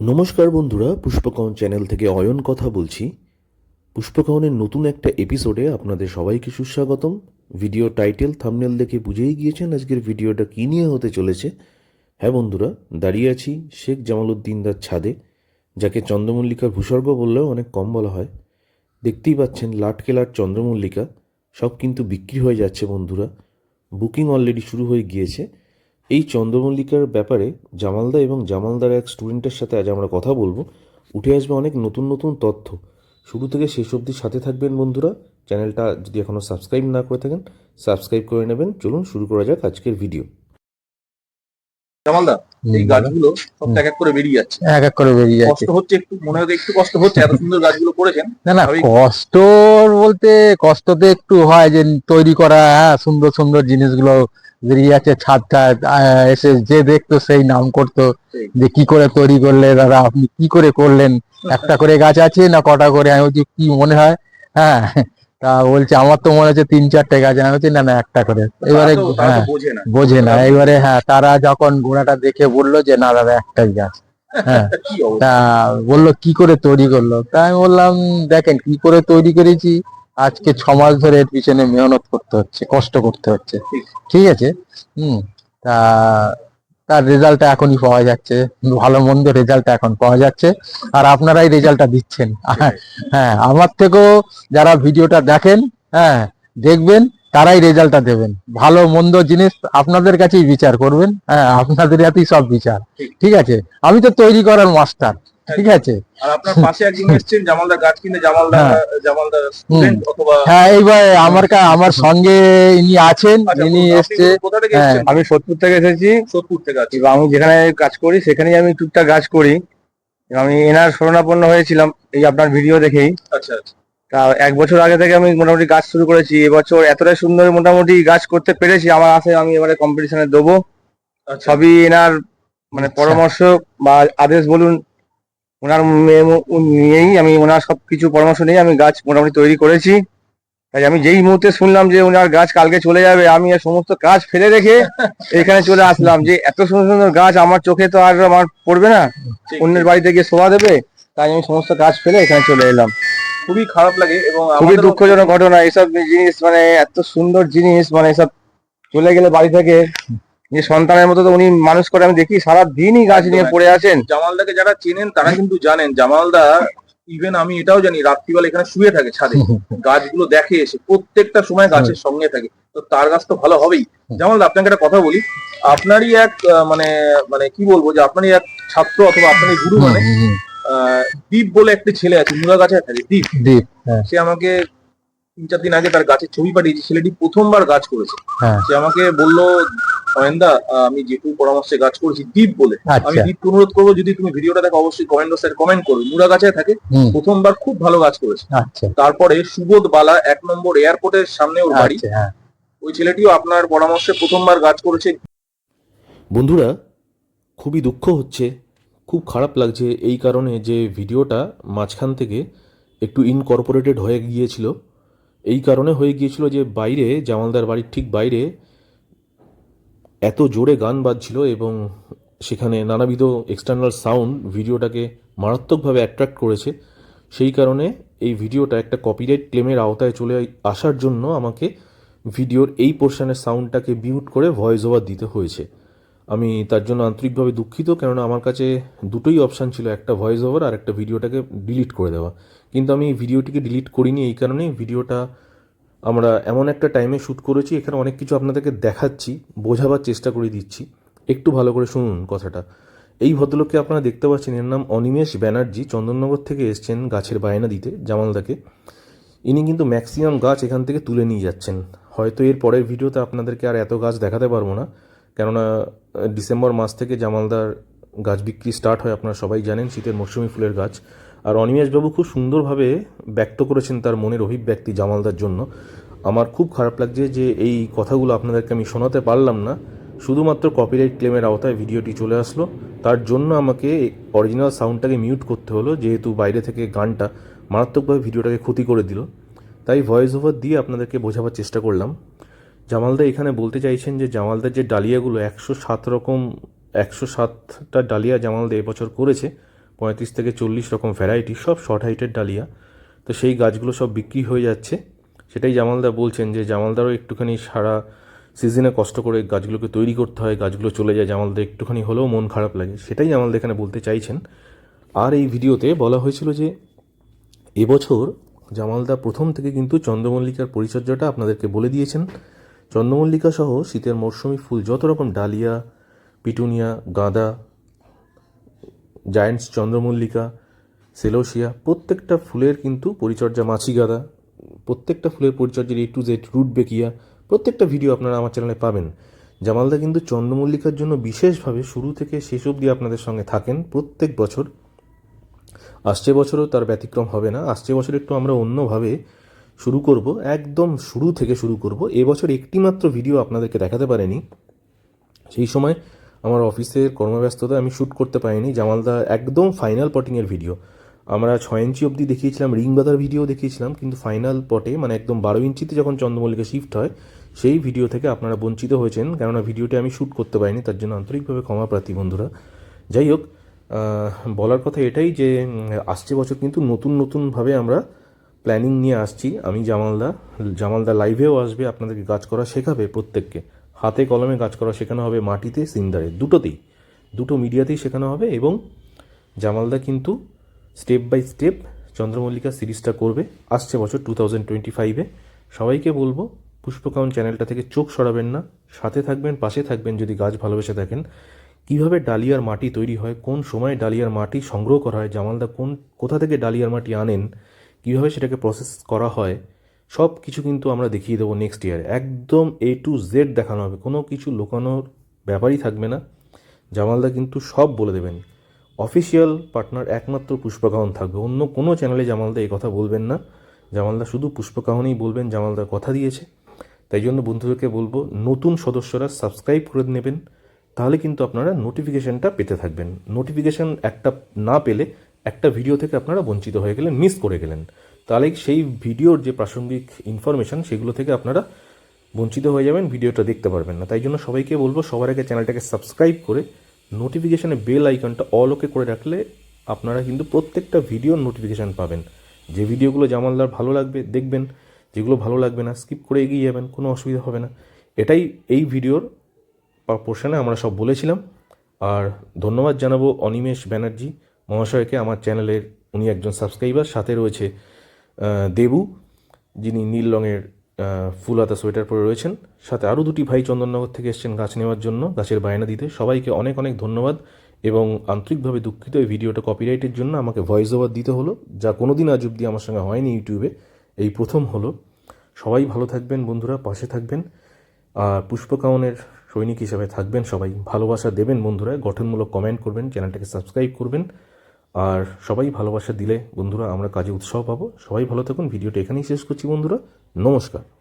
নমস্কার বন্ধুরা পুষ্পকহন চ্যানেল থেকে অয়ন কথা বলছি। পুষ্পকহনের নতুন একটা এপিসোডে আপনাদের সবাইকে সুস্বাগতম। ভিডিও টাইটেল থামনেল দেখে বুঝেই গিয়েছেন আজকের ভিডিওটা কী নিয়ে হতে চলেছে। হ্যাঁ বন্ধুরা, দাঁড়িয়ে আছি শেখ জামালউদ্দিন দার ছাদে, যাকে চন্দ্রমল্লিকার ভূস্বর্গ বললেও অনেক কম বলা হয়। দেখতেই পাচ্ছেন লাটকে লাট চন্দ্রমল্লিকা, সব কিন্তু বিক্রি হয়ে যাচ্ছে বন্ধুরা। বুকিং অলরেডি শুরু হয়ে গিয়েছে। এই চন্দ্রমল্লিকার ব্যাপারে জামালদা এবং জামালদার এক স্টুডেন্টের সাথে আজ আমরা কথা বলব। উঠে আসবে অনেক নতুন নতুন তথ্য। শুরু থেকে শেষ অবধি সাথে থাকবেন বন্ধুরা। চ্যানেলটা যদি এখনও সাবস্ক্রাইব না করে থাকেন, সাবস্ক্রাইব করে নেবেন। চলুন শুরু করা যাক আজকের ভিডিও। জামালদা এই গাছগুলো সব এক এক করে বেরিয়ে যাচ্ছে। এক এক করে বেরিয়ে যাচ্ছে। কষ্ট হচ্ছে একটু মনে হয় একটু কষ্ট হচ্ছে এত সুন্দর গাছগুলো করেছেন। না না কষ্ট বলতে কষ্ট তো একটু হয় যে তৈরি করা হ্যাঁ সুন্দর সুন্দর জিনিসগুলো বেরিয়ে যাচ্ছে ছাদটা এসে যে দেখতো সেই নাম করতো যে কি করে তৈরি করলে দাদা আপনি কি করে করলেন? একটা করে গাছ আছে না কটা করে? আমি বলছি কি মনে হয়? হ্যাঁ তা বলছে আমার তো মনে হচ্ছে তিন চারটে গাছ আমি বলছি না না একটা করে। এবারে হ্যাঁ বোঝে না। এবারে হ্যাঁ তারা যখন ঘোড়াটা দেখে বলল যে না দাদা একটাই গাছ। হ্যাঁ তা বলল কি করে তৈরি করল? তা আমি বললাম দেখেন কি করে তৈরি করেছি? আজকে ছ মাস ধরে এর পিছনে মেহনত করতে হচ্ছে কষ্ট করতে হচ্ছে। ঠিক আছে? হুম তা তার রেজাল্টটা এখনই পাওয়া যাচ্ছে। ভালো মন্দ রেজাল্ট এখন পাওয়া যাচ্ছে। আর আপনারাই রেজাল্টটা দিচ্ছেন। হ্যাঁ আমার থেকেও যারা ভিডিওটা দেখেন হ্যাঁ দেখবেন তারাই রেজাল্টটা দেবেন। ভালো মন্দ জিনিস আপনাদের কাছেই বিচার করবেন। হ্যাঁ আপনাদের হাতেই সব বিচার। ঠিক। ঠিক আছে? আমি তো তৈরি করার মাস্টার ঠিক আছে। আর আপনার পাশে একজন এসেছেন জামালদার গাছ কিনে জামালদা হ্যাঁ। জামালদার স্টুডেন্ট অথবা হ্যাঁ এইবার আমার কা- আমার সঙ্গে ইনি আছেন আচ্ছা, ইনি এসছে। কোথা থেকে হ্যাঁ, এসেছেন? আমি সোদপুর থেকে এসেছি। সোদপুর থেকে আছি আমি যেখানে কাজ করি সেখানেই আমি টুকটাক কাজ করি। আমি এনার শরণাপন্ন হয়েছিলাম এই আপনার ভিডিও দেখেই। আচ্ছা আচ্ছা। তা এক বছর আগে থেকে আমি মোটামুটি গাছ শুরু করেছি। এবছর এতটাই সুন্দর মোটামুটি গাছ করতে পেরেছি আমার আশে আমি এবারে কম্পিটিশনে দেবো। আচ্ছা। সবই এনার মানে আচ্ছা। পরামর্শ বা আদেশ বলুন ওনার নিয়েই আমি ওনার সবকিছু পরামর্শ নিয়ে আমি গাছ মোটামুটি তৈরি করেছি। তাই আমি যেই মুহূর্তে শুনলাম যে ওনার গাছ কালকে চলে যাবে আমি আর সমস্ত কাজ ফেলে রেখে এখানে চলে আসলাম যে এত সুন্দর সুন্দর গাছ আমার চোখে তো আর আমার পড়বে না অন্যের বাড়িতে গিয়ে শোভা দেবে তাই আমি সমস্ত কাজ ফেলে এখানে চলে এলাম। খুবই খারাপ লাগে এবং খুবই দুঃখজনক ঘটনা এসব জিনিস মানে এত সুন্দর জিনিস মানে এসব চলে গেলে বাড়ি থেকে যে সন্তানের মতো তো উনি মানুষ করে আমি দেখি সারা দিনই গাছ নিয়ে পড়ে আছেন। জামালদাকে যারা চেনেন তারা কিন্তু জানেন জামালদা ইভেন আমি এটাও জানি রাত্রিবেলা এখানে শুয়ে থাকে ছাদে। গাছগুলো দেখে এসে প্রত্যেকটা সময় গাছের সঙ্গে থাকে। তো তার গাছ তো ভালো হবেই। জামালদা আপনাকে একটা কথা বলি আপনারই এক মানে মানে কি বলব যে আপনারই এক ছাত্র অথবা আপনারই গুরু মানে দীপ বলে একটা ছেলে আছে মুরা গাছে থাকে দীপ। দীপ হ্যাঁ। সে আমাকে তিন চার দিন আগে তার গাছের ছবি পাঠিয়েছে ছেলেটি প্রথমবার গাছ করেছে। হ্যাঁ। সে আমাকে বলল অয়েন্দা আমি যেটুকু পরামর্শে গাছ করেছি দীপ বলে। আমি আচ্ছা অনুরোধ করব যদি তুমি ভিডিওটা দেখো অবশ্যই কমেন্ট বক্সে কমেন্ট করবে মুরা গাছে থাকে। প্রথমবার খুব ভালো গাছ করেছে। আচ্ছা। তারপরে সুবোধ বালা এক নম্বর এয়ারপোর্টের সামনে ওর বাড়ি। আচ্ছা হ্যাঁ। ওই ছেলেটিও আপনার পরামর্শে প্রথমবার গাছ করেছে। বন্ধুরা খুবই দুঃখ হচ্ছে খুব খারাপ লাগছে এই কারণে যে ভিডিওটা মাঝখান থেকে একটু ইনকর্পোরেটেড হয়ে গিয়েছিল। এই কারণে হয়ে গিয়েছিল যে বাইরে জামালদার বাড়ির ঠিক বাইরে এত জোরে গান বাজছিল এবং সেখানে নানাবিধ এক্সটার্নাল সাউন্ড ভিডিওটাকে মারাত্মকভাবে অ্যাট্রাক্ট করেছে। সেই কারণে এই ভিডিওটা একটা কপিরাইট ক্লেমের আওতায় চলে আসার জন্য আমাকে ভিডিওর এই পোর্শনের সাউন্ডটাকে মিউট করে ভয়েস ওভার দিতে হয়েছে। আমি তার জন্য আন্তরিকভাবে দুঃখিত, কেননা আমার কাছে দুটোই অপশান ছিল, একটা ভয়েস ওভার আর একটা ভিডিওটাকে ডিলিট করে দেওয়া। কিন্তু আমি ভিডিওটিকে ডিলিট করিনি, এই কারণেই ভিডিওটা আমরা এমন একটা টাইমে শ্যুট করেছি, এখানে অনেক কিছু আপনাদেরকে দেখাচ্ছি, বোঝাবার চেষ্টা করে দিচ্ছি। একটু ভালো করে শুনুন কথাটা। এই ভদ্রলোককে আপনারা দেখতে পাচ্ছেন, এর নাম অনিমেষ ব্যানার্জি, চন্দননগর থেকে এসছেন গাছের বায়না দিতে, জামালদাকে। ইনি কিন্তু ম্যাক্সিমাম গাছ এখান থেকে তুলে নিয়ে যাচ্ছেন। হয়তো এর পরের ভিডিওতে আপনাদেরকে আর এত গাছ দেখাতে পারব না। কেননা, ডিসেম্বর মাস থেকে জামালদার গাছ বিক্রি স্টার্ট হয়, আপনারা সবাই জানেন, শীতের মৌসুমি ফুলের গাছ। আর অনিমেষবাবু খুব সুন্দরভাবে ব্যক্ত করেছেন তার মনের অভিব্যক্তি জামালদার জন্য। আমার খুব খারাপ লাগছে যে এই কথাগুলো আপনাদেরকে আমি শোনাতে পারলাম না। শুধুমাত্র কপিরাইট ক্লেমের আওতায় ভিডিওটি চলে আসলো। তার জন্য আমাকে অরিজিনাল সাউন্ডটাকে মিউট করতে হলো, যেহেতু বাইরে থেকে গানটা মারাত্মকভাবে ভিডিওটাকে ক্ষতি করে দিল। তাই ভয়েস ওভার দিয়ে আপনাদেরকে বোঝাবার চেষ্টা করলাম। জামালদা এখানে বলতে চাইছেন যে জামালদার যে ডালিয়াগুলো, একশো সাত রকম, একশো সাতটা ডালিয়া জামালদা এবছর করেছে পঁয়ত্রিশ থেকে চল্লিশ রকম ভ্যারাইটি সব শর্ট হাইটের ডালিয়া। তো সেই গাছগুলো সব বিক্রি হয়ে যাচ্ছে। সেটাই জামালদা বলছেন যে জামালদারও একটুখানি সারা সিজনে কষ্ট করে গাছগুলোকে তৈরি করতে হয়, গাছগুলো চলে যায় জামালদার একটুখানি হলেও মন খারাপ লাগে। সেটাই জামালদা এখানে বলতে চাইছেন। আর এই ভিডিওতে বলা হয়েছিল যে এবছর জামালদা প্রথম থেকে কিন্তু চন্দ্রমল্লিকার পরিচর্যাটা আপনাদেরকে বলে দিয়েছেন। চন্দ্রমল্লিকা সহ শীতের মরশুমি ফুল, যত রকম ডালিয়া, পিটুনিয়া, গাঁদা জায়েন্টস চন্দ্রমল্লিকা সেলোসিয়া প্রত্যেকটা ফুলের কিন্তু পরিচর্যা মাছি গাঁদা প্রত্যেকটা ফুলের পরিচর্যার এ টু জেড রুট বেকিয়া, প্রত্যেকটা ভিডিও আপনারা আমার চ্যানেলে পাবেন। জামালদা কিন্তু চন্দ্রমল্লিকার জন্য বিশেষভাবে শুরু থেকে শেষ অবধি আপনাদের সঙ্গে থাকেন প্রত্যেক বছর। আসছে বছরও তার ব্যতিক্রম হবে না, আসছে বছর একটু আমরা অন্যভাবে শুরু করব, একদম শুরু থেকে শুরু করব। এবছর একটিমাত্র ভিডিও আপনাদেরকে দেখাতে পারেনি। সেই সময় আমার অফিসের কর্মব্যস্ততা আমি শ্যুট করতে পারিনি। জামালদা একদম ফাইনাল পটিংয়ের ভিডিও আমরা ছয় ইঞ্চি অবধি দেখিয়েছিলাম, রিং বাঁধার ভিডিও দেখিয়েছিলাম, কিন্তু ফাইনাল পটে মানে একদম বারো ইঞ্চিতে যখন চন্দ্রমল্লিকা শিফট হয়, সেই ভিডিও থেকে আপনারা বঞ্চিত হয়েছেন, কেননা ভিডিওটি আমি শ্যুট করতে পারিনি, তার জন্য আন্তরিকভাবে ক্ষমা প্রার্থী বন্ধুরা। যাই হোক বলার কথা এটাই যে আসছে বছর কিন্তু নতুন নতুনভাবে আমরা প্ল্যানিং নিয়ে আসছি। আমি জামালদা জামালদা লাইভেও আসবে, আপনাদেরকে কাজ করা শেখাবে প্রত্যেককে। হাতে কলমে গাছ করা শেখানো হবে মাটিতে, সিন্দারে। দুটোতেই। দুটো মিডিয়াতেই শেখানো হবে এবং জামালদা কিন্তু স্টেপ বাই স্টেপ চন্দ্রমল্লিকা সিরিজটা করবে। আসছে বছর টু থাউজেন্ড টোয়েন্টি ফাইভে। সবাইকে বলব, পুষ্পকাউন চ্যানেলটা থেকে চোখ সরাবেন না, সাথে থাকবেন, পাশে থাকবেন যদি গাছ ভালোবেসে থাকেন। কীভাবে ডালিয়ার মাটি তৈরি হয়, কোন সময় ডালিয়ার মাটি সংগ্রহ করা হয়, জামালদা কোন, কোথা থেকে ডালিয়ার মাটি আনেন, কীভাবে সেটাকে প্রসেস করা হয় সব কিছু কিন্তু আমরা দেখিয়ে দেবো নেক্সট ইয়ার একদম এ টু জেড দেখানো হবে। কোনো কিছু লুকানোর ব্যাপারই থাকবে না। জামালদা কিন্তু সব বলে দেবেন। অফিসিয়াল পার্টনার একমাত্র পুষ্পকাহন থাকবে। অন্য কোনো চ্যানেলে জামালদা এই কথা বলবেন না। জামালদা শুধু পুষ্পকাহনই বলবেন জামালদার কথা দিয়েছে। তাই জন্য বন্ধুদেরকে বলব, নতুন সদস্যরা সাবস্ক্রাইব করে নেবেন। তাহলে কিন্তু আপনারা নোটিফিকেশনটা পেতে থাকবেন। নোটিফিকেশন একটা না পেলে একটা ভিডিও থেকে আপনারা বঞ্চিত হয়ে গেলেন মিস করে গেলেন। তাহলে সেই ভিডিওর যে প্রাসঙ্গিক ইনফরমেশন সেগুলো থেকে আপনারা বঞ্চিত হয়ে যাবেন, ভিডিওটা দেখতে পারবেন না। তাই জন্য সবাইকে বলব, সবার আগে চ্যানেলটাকে সাবস্ক্রাইব করে নোটিফিকেশানে বেল আইকনটা অল ওকে করে রাখলে আপনারা কিন্তু প্রত্যেকটা ভিডিওর নোটিফিকেশান পাবেন। যে ভিডিওগুলো জামালদার ভালো লাগবে, দেখবেন। যেগুলো ভালো লাগবে না স্কিপ করে এগিয়ে যাবেন, কোনো অসুবিধা হবে না। এটাই এই ভিডিওর পোর্শনে আমরা সব বলেছিলাম। আর ধন্যবাদ জানাব অনিমেষ ব্যানার্জি মহাশয়কে, আমার চ্যানেলের, উনি একজন সাবস্ক্রাইবার সাথে রয়েছে দেবু যিনি নীল রঙের আহ, ফুল হাতা সোয়েটার পরে রয়েছেন সাথে আরও দুটি ভাই চন্দননগর থেকে এসেছেন গাছ নেওয়ার জন্য গাছের বায়না দিতে। সবাইকে অনেক অনেক ধন্যবাদ এবং আন্তরিকভাবে দুঃখিত এই ভিডিওটা কপিরাইটের জন্য। আমাকে ভয়েস ওভার দিতে হলো যা কোনোদিন আজ অব্দি আমার সঙ্গে হয়নি ইউটিউবে। এই প্রথম হলো। সবাই ভালো থাকবেন বন্ধুরা পাশে থাকবেন। আর পুষ্পকাউনের সৈনিক হিসাবে থাকবেন সবাই। ভালোবাসা দেবেন বন্ধুরা গঠনমূলক কমেন্ট করবেন চ্যানেলটাকে সাবস্ক্রাইব করবেন। আর সবাই ভালোবাসা দিলে বন্ধুরা আমরা কাজে উৎসাহ পাবো। সবাই ভালো থাকুন। ভিডিওটা এখানেই শেষ করছি বন্ধুরা। নমস্কার।